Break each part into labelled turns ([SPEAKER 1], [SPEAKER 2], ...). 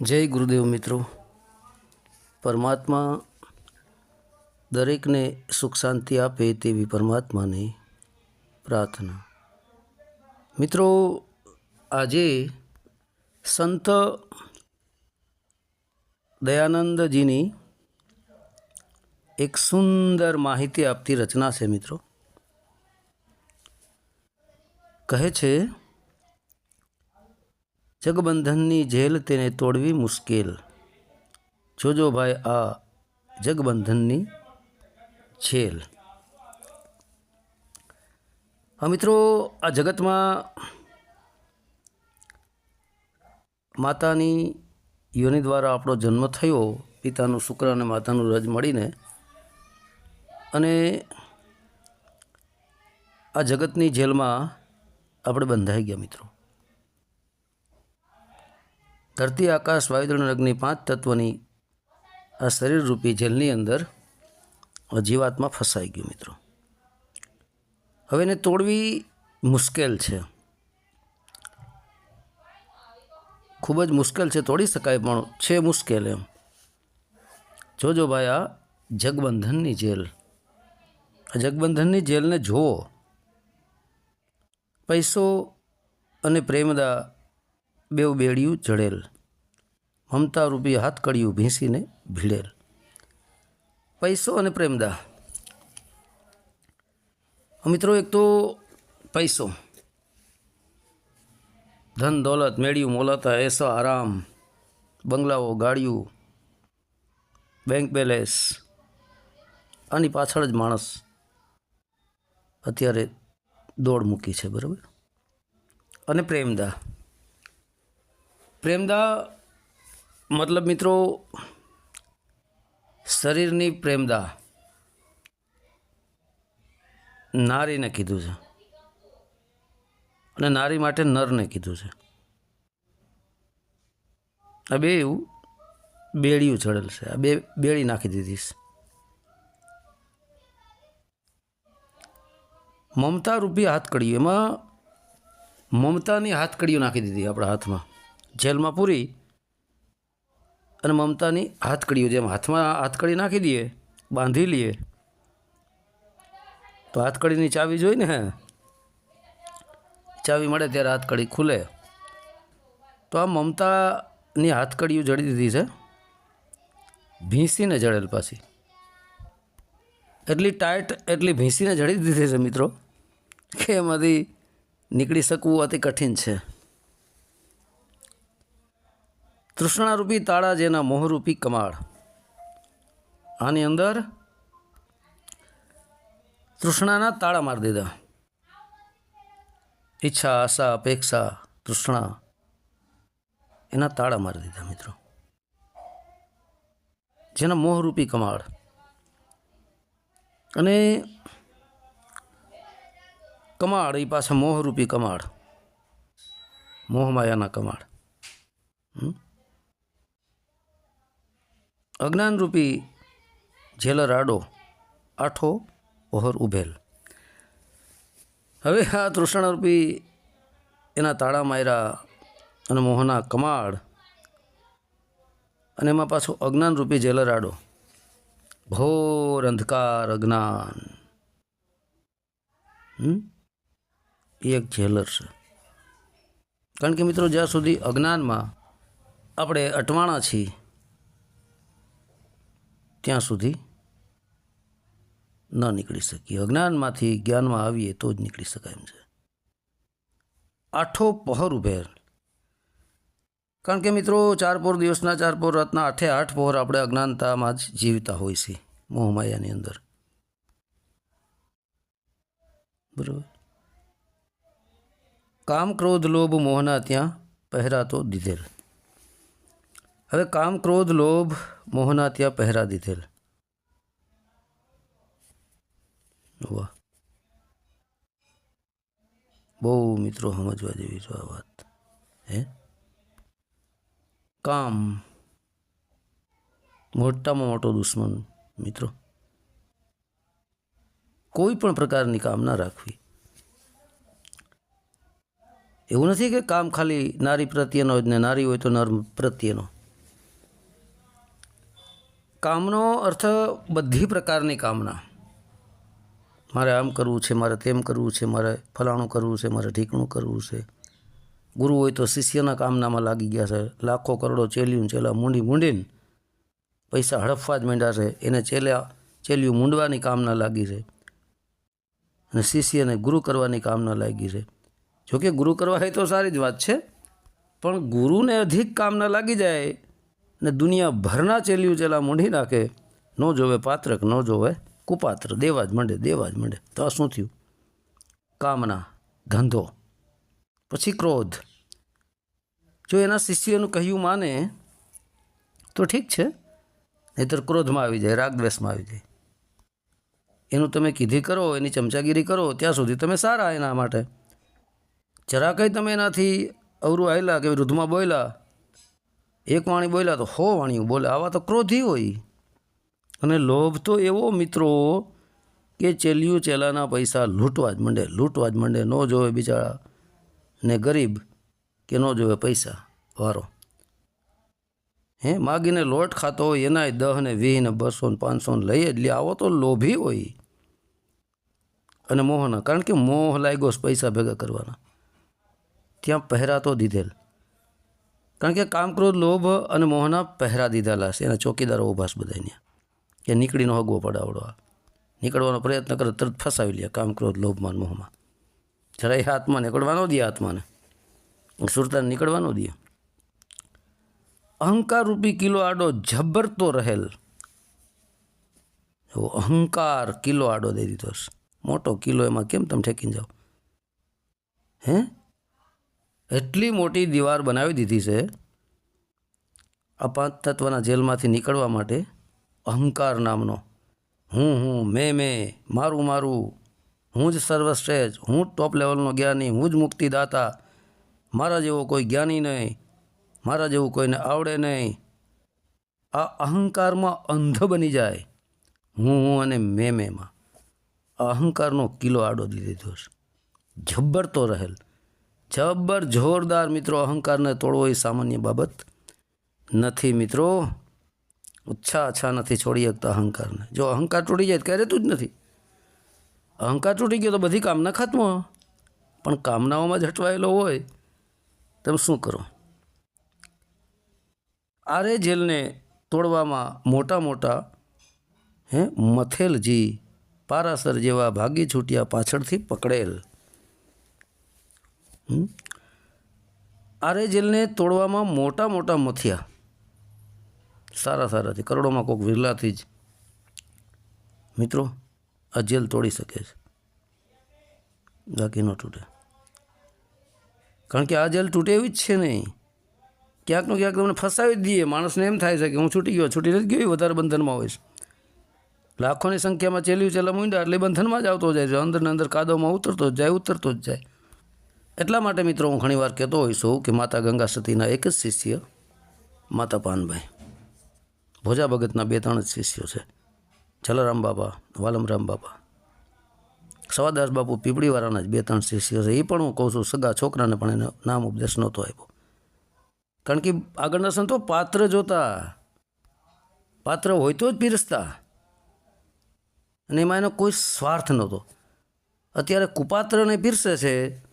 [SPEAKER 1] જય ગુરુદેવ મિત્રો. પરમાત્મા દરેકને સુખ શાંતિ આપે તેવી પરમાત્માની પ્રાર્થના. મિત્રો, આજે સંત દયાનંદજીની એક સુંદર માહિતી આપતી રચના છે મિત્રો. કહે છે જગબંધનની જેલ તેને તોડવી મુશ્કેલ. જોજો ભાઈ, આ જગબંધનની જેલ હા, મિત્રો, આ જગતમાં માતાની યોનિ દ્વારા આપણો જન્મ થયો, પિતાનું શુક્ર અને માતાનું રજ મળીને. અને આ જગતની જેલમાં આપણે બંધાઈ ગયા મિત્રો. ધરતી, આકાશ વાયુદળ અગ્નિ પાંચ તત્વની આ શરીરરૂપી જેલની અંદર જીવાતમાં ફસાઈ ગયું મિત્રો. હવે એને તોડવી મુશ્કેલ છે. ખૂબ જ મુશ્કેલ છે, તોડી શકાય પણ છે મુશ્કેલ એમ. જોજો ભાઈ, આ જગબંધનની જેલ. આ જગબંધનની જેલને જુઓ. પૈસો અને પ્રેમદા બેવ બેડિયું જડેલ. મમતા રૂપી હાથ કડિયું ભીંસીને ભીડેલ પૈસો અને પ્રેમદા મિત્રો, એક તો પૈસો. ધન દોલત મેળ્યું, મોલતા એસો આરામ, બંગલાઓ ગાડીઓ બેંક બેલેન્સ આની પાછળ જ માણસ અત્યારે દોડ મૂકી છે, બરાબર? અને પ્રેમદા પ્રેમદા મતલબ મિત્રો, શરીરની પ્રેમદા નારીને કીધું છે. અને નારી માટે નરને કીધું છે. આ બે એવું બેડિયું ચડેલ છે. આ બે બેડી નાખી દીધી છે. મમતા રૂપી હાથકડીઓ. એમાં મમતાની હાથકડીઓ નાખી દીધી આપણા હાથમાં. જેલમાં પૂરી અને મમતાની હાથકડીઓ જેમ હાથમાં હાથકડી નાખી દઈએ, બાંધી લઈએ. તો હાથકડીની ચાવી જોઈ ને હે? ચાવી મળે ત્યારે હાથકડી ખુલે. તો આ મમતાની હાથકડીઓ જડી દીધી છે. ભીંસીને જડેલ પાછી. એટલી ટાઈટ, એટલી ભીંસીને જડી દીધી છે મિત્રો, કે એમાંથી નીકળી શકવું અતિ કઠિન છે. તૃષ્ણારૂપી તાળા જેના મોહરૂપી કમાળ. આની અંદર તૃષ્ણાના તાળા મારી દીધા. ઈચ્છા, આશા, અપેક્ષા, તૃષ્ણા એના તાળા મારી દીધા મિત્રો. જેના મોહરૂપી કમાળ. અને કમાળ એ પાછા મોહરૂપી કમાળ. મોહમાયાના કમાળ. હમ? અજ્ઞાનરૂપી જેલર આડો આઠો ઓહર ઉભેલ. હવે આ તૃષ્ણરૂપી એના તાળા માયરા અને મોહના કમાળ અને એમાં પાછું અજ્ઞાનરૂપી જેલર આડો ઘોર અંધકાર અજ્ઞાન. એક જેલર છે. કારણ કે મિત્રો જ્યાં સુધી અજ્ઞાનમાં આપણે અટવાણા છીએ ત્યાં સુધી ન નીકળી શકીએ અજ્ઞાનમાંથી જ્ઞાનમાં આવીએ તો જ નીકળી શકાય એમ છે. આઠો પહોર ઉભેર. કારણ કે મિત્રો, ચાર પોર દિવસના, ચાર પોર રાતના, આઠે આઠ પહોર આપણે અજ્ઞાનતામાં જ જીવતા હોય છે, મોહમાયાની અંદર. બરાબર? કામ, ક્રોધ, લોભ, મોહના ત્યાં પહેરાતો દીધેલ. હવે કામ ક્રોધ, લોભ મોહના ત્યાં પહેરા દીધેલ. વાહ. બહુ મિત્રો સમજવા જેવી છે આ વાત. હે? કામ. મોટામાં મોટો દુશ્મન, મિત્રો. કોઈ પણ પ્રકારની કામ ના રાખવી. એવું નથી કે કામ ખાલી નારી પ્રત્યેનો જ ને નારી હોય તો નર પ્રત્યેનો. કામનો અર્થ બધી પ્રકારની કામના. મારે આમ કરવું છે, મારે તેમ કરવું છે, મારે ફલાણું કરવું છે, મારે ઢીકણું કરવું છે. ગુરુ હોય તો શિષ્યના કામનામાં લાગી ગયા છે. લાખો કરોડો ચેલ્યું ચેલા મૂંડી મૂંડીને પૈસા હડપવા જ માંડ્યા છે. એને ચેલ્યા ચેલ્યું મૂંડવાની કામના લાગી છે. અને શિષ્યને ગુરુ કરવાની કામના લાગી છે. જોકે ગુરુ કરવા હોય તો સારી જ વાત છે. પણ ગુરુને અધિક કામના લાગી જાય. ને દુનિયાભરના ચેલ્યું ચેલા મૂંઢી નાખે, ન જોવે પાત્રક, ન જોવે કુપાત્ર, દેવા જ માંડે, દેવા જ માંડે. તો આ શું થયું? કામના ધંધો. પછી ક્રોધ. જો એના શિષ્યનું કહ્યું માને, તો ઠીક છે, નહીતર ક્રોધમાં આવી જાય, રાગદ્વેષમાં આવી જાય. એનું તમે કીધી કરો, એની ચમચાગીરી કરો, ત્યાં સુધી તમે સારા એના માટે. જરા કંઈ તમે એનાથી અવરું આવેલા કે વૃદ્ધમાં બોલ્યા એક વાણી બોલ્યા તો હો વાણીઓ બોલે, આવા તો ક્રોધી હોય. અને લોભ તો એવો મિત્રો કે ચેલ્યું ચેલાના પૈસા લૂંટવા જ માંડે, લૂંટવા જ માંડે, ન જોવે બિચારા. ને ગરીબ કે ન જોવે પૈસા વારો. હે, માગીને લોટ ખાતો હોય, એનાય દહ ને વીસ ને બસો ને પાંચસો ને લઈ જ લે, આવો તો લોભી હોય. અને મોહના, કારણ કે મોહ લાગ્યો પૈસા ભેગા કરવાના. ત્યાં પહેરા તો દીધેલ. કારણ કે કામ ક્રોધ, લોભ અને મોહના પહેરા દીધેલા છે. એના ચોકીદારો ઉભાસ છે બધા ત્યાં કે નીકળીનો હગવો પડાવડવા નીકળવાનો પ્રયત્ન કરે તરત ફસાવી લે કામ ક્રોધ લોભમાં મોહમાં. જરાય હાથમાં નીકળવાનો દે આત્માને સુરતાને નીકળવાનો દે. અહંકાર રૂપી કિલો આડો જબરતો રહેલ. એવો અહંકાર કિલો આડો દઈ દીધો છે. મોટો કિલો એમાં કેમ તમે ઠેકીને જાઓ? હે? એટલી મોટી દીવાર બનાવી દીધી છે આ પાંચ તત્વના જેલમાંથી નીકળવા માટે અહંકાર નામનો. હું હું, મેં મેં, મારું મારું, હું જ સર્વશ્રેષ્ઠ, હું ટોપ લેવલનો જ્ઞાની, હું જ મુક્તિદાતા. મારા જેવો કોઈ જ્ઞાની નહીં, મારા જેવું કોઈને આવડે નહીં. આ અહંકારમાં અંધ બની જાય. હું હું અને મેં, મેંમાં. અહંકારનો કિલો આડો દીધો છે. જબ્બર તો રહેલ. જબ્બર જોરદાર મિત્રો અહંકારને તોડવો એ સામાન્ય બાબત નથી મિત્રો. ઓછા ઓછા નથી છોડી શકતા અહંકારને. જો અહંકાર તૂટી જાય તો રહેતું જ નથી. અહંકાર તૂટી ગયો તો બધી કામના ખત્મ. પણ કામનાઓમાં જ હટવાયેલો હોય, તમે શું કરો? આરે જેલને તોડવામાં મોટા મોટા, હે, મથેલજી, પારાસર જેવા ભાગી છૂટ્યા પાછળથી પકડેલ? આરે જેલને તોડવામાં મોટા મોટા મથિયા. સારા સારાથી, કરોડોમાં કોઈક વિરલાથી જ. મિત્રો, આ જેલ તોડી શકે છે. બાકી ન તૂટે. કારણ કે આ જેલ તૂટે એવી જ છે નહીં ક્યાંકનું ક્યાંક તમને ફસાવી જ દઈએ. માણસને એમ થાય છે કે હું છૂટી ગયો, છૂટી નથી ગયો વધારે બંધનમાં હોય લાખોની સંખ્યામાં ચેલ્યું ચેલા મૂંડા એટલે બંધનમાં જ આવતો જાય છે. અંદર ને અંદર કાદવમાં ઉતરતો જ જાય, ઉતરતો જ જાય. એટલા માટે મિત્રો હું ઘણીવાર કહેતો હોઈશ છું કે માતા ગંગા સતીના એક જ શિષ્ય માતા પાનભાઈ. ભોજા ભગતના બે ત્રણ જ શિષ્યો છે. જલારામ બાબા વાલમરામ બાબા સવાદાસ બાપુ પીપળીવાળાના જ બે ત્રણ શિષ્યો છે. એ પણ હું કહું છું, સગા છોકરાને પણ એને નામ ઉપદેશ નહોતો આપ્યો. કારણ કે આગળના સંતો પાત્ર જોતા. પાત્ર હોય તો જ પીરસતા. અને એમાં એનો કોઈ સ્વાર્થ નહોતો. અત્યારે કુપાત્રને પીરસે છે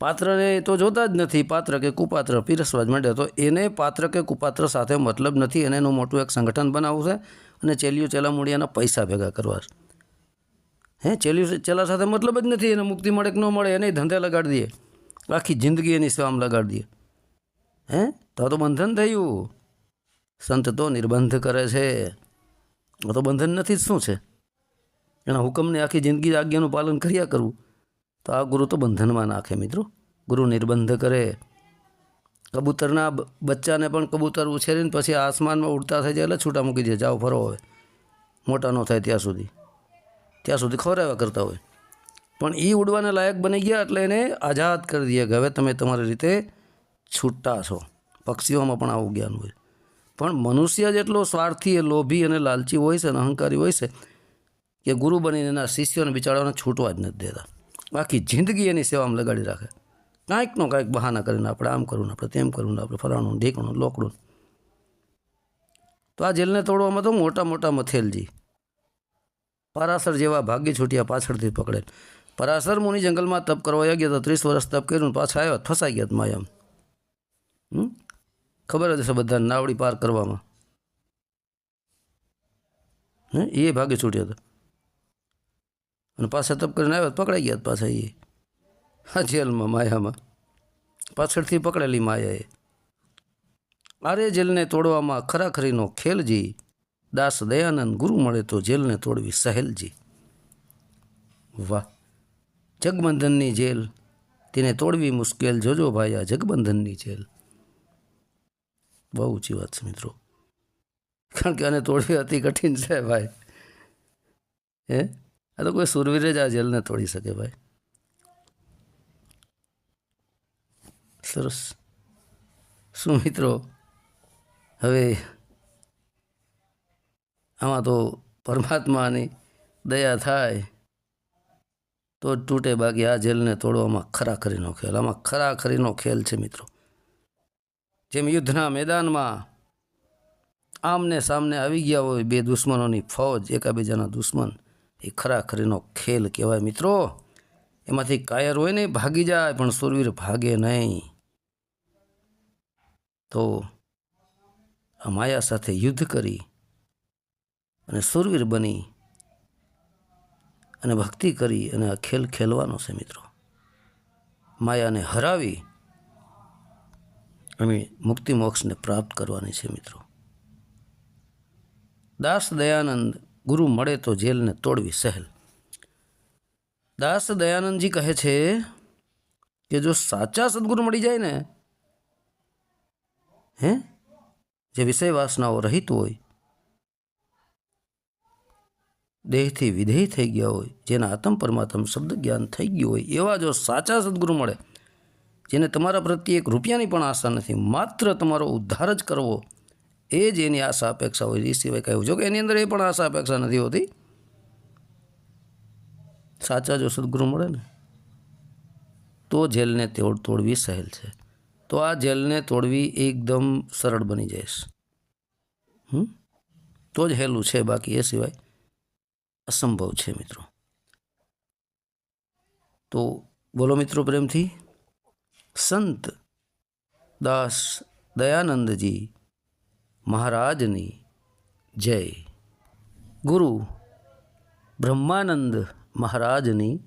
[SPEAKER 1] પાત્રને તો જોતા જ નથી, પાત્ર કે કુપાત્ર પીરસવા જ માંડે. તો એને પાત્ર કે કુપાત્ર સાથે મતલબ નથી એને એનું મોટું એક સંગઠન બનાવવું છે, અને ચેલિયું ચેલા મૂળિયાના પૈસા ભેગા કરવા હે ચેલિયું ચેલા સાથે મતલબ જ નથી, એને મુક્તિ મળે કે ન મળે, એને ધંધે લગાડી દઈએ. આખી જિંદગી એની સેવામાં લગાડી દઈએ. હે, તો તો બંધન થયું. સંત તો નિર્બંધ કરે છે. આ તો બંધન નથી જ શું છે? એના હુકમને આખી જિંદગી આજ્ઞાનું પાલન કર્યા કરવું. તો આ ગુરુ તો બંધનમાં નાખે મિત્રો. ગુરુ નિર્બંધ કરે. કબૂતરના બચ્ચાને પણ કબૂતર ઉછેરીને પછી આસમાનમાં ઉડતા થઈ જાય એટલે છૂટા મૂકી દે, જાઓ ફરો હવે. મોટા ન થાય ત્યાં સુધી. ત્યાં સુધી ખવડાવ્યા કરતા હોય. પણ એ ઉડવાને લાયક બની ગયા એટલે એને આઝાદ કરી દે કે હવે તમે તમારી રીતે છૂટા છો. પક્ષીઓમાં પણ આવું જ્ઞાન હોય. પણ મનુષ્ય જેટલો સ્વાર્થી એ લોભી અને લાલચી હોય છે અને અહંકારી હોય છે કે ગુરુ બનીને એના શિષ્યોને બિચારાઓને છૂટવા જ નથી દેતા. આખી જિંદગી એની સેવામાં લગાડી રાખે. કાંઈકનો કાંઈક બહાના કરીને આપણે આમ કરવું આપણે તેમ કરવું આપણે ફલાણું ઢીકણું લોકડું તો આ જેલને તોડવામાં તો મોટા મોટા મથેલજી. પરાસર જેવા ભાગી છૂટ્યા પાછળથી પકડે. પરાસર મુનિ જંગલમાં તપ કરવા ગયા તો ત્રીસ વર્ષ તપ કર્યું પાછા આવ્યા, ફસાઈ ગયા માયામ. ખબર જ હશે બધા નાવડી પાર કરવામાં. એ ભાગી છૂટ્યા હતા અને પાછા તપ કરીને આવ્યા પકડાઈ ગયા પાછા એ. હા, જેલમાં, માયામાં. પાછળથી પકડેલી માયાએ. આરે જેલને તોડવામાં ખરાખરીનો ખેલજી, દાસ દયાનંદ ગુરુ મળે તો જેલને તોડવી સહેલજી. વાહ, જગબંધનની જેલ. તેને તોડવી મુશ્કેલ જોજો ભાઈ, આ જગબંધનની જેલ. બહુ ઊંચી વાત છે મિત્રો. કારણ કે આને તોડવી અતિ કઠિન છે ભાઈ. હે? આ તો કોઈ સુરવીર જ આ જેલને તોડી શકે ભાઈ. સરસ. શું મિત્રો? હવે આમાં તો પરમાત્માની દયા થાય, તો જ તૂટે બાકી આ જેલને તોડવામાં ખરાખરીનો ખેલ. આમાં ખરાખરીનો ખેલ છે મિત્રો. જેમ યુદ્ધના મેદાનમાં આમને સામને આવી ગયા હોય બે દુશ્મનોની ફૌજ, એકાબીજાના દુશ્મન એ ખરાખરીનો ખેલ કહેવાય મિત્રો. એમાંથી કાયર હોય ને ભાગી જાય, પણ સુરવીર ભાગે નહીં. તો આ માયા સાથે યુદ્ધ કરી અને સુરવીર બની અને ભક્તિ કરી અને આ ખેલ ખેલવાનો છે મિત્રો. માયાને હરાવી અને મુક્તિ મોક્ષને પ્રાપ્ત કરવાની છે મિત્રો. દાસ દયાનંદ ગુરુ મળે તો જેલને તોડવી સહેલ. દાસ દયાનંદજી કહે છે કે જો સાચા સદગુરુ મળી જાય ને, હે, જે વિષય વાસનાઓ રહિત હોય, દેહથી વિધેય થઈ ગયા હોય, જેના આત્મ પરમાત્મ શબ્દ જ્ઞાન થઈ ગયું હોય, એવા જો સાચા સદગુરુ મળે, જેને તમારા પ્રત્યે એક રૂપિયાની પણ આશા નથી, માત્ર તમારો ઉદ્ધાર જ કરવો એ જ એની આશા અપેક્ષા હોય એ સિવાય કહ્યું જો કે એની અંદર એ પણ આશા અપેક્ષા નથી હોતી. સાચા જો સદગુરુ મળે ને. તો જેલને તોડ, તોડવી સહેલ છે. તો આ જેલને તોડવી એકદમ સરળ બની જઈશ હમ? તો જ હેલું છે બાકી એ સિવાય અસંભવ છે મિત્રો. તો બોલો મિત્રો પ્રેમથી. સંત દાસ દયાનંદજી મહારાજની જય. ગુરુ બ્રહ્માનંદ મહારાજની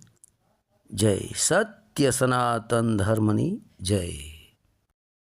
[SPEAKER 1] જય. સત્ય સનાતન ધર્મની જય.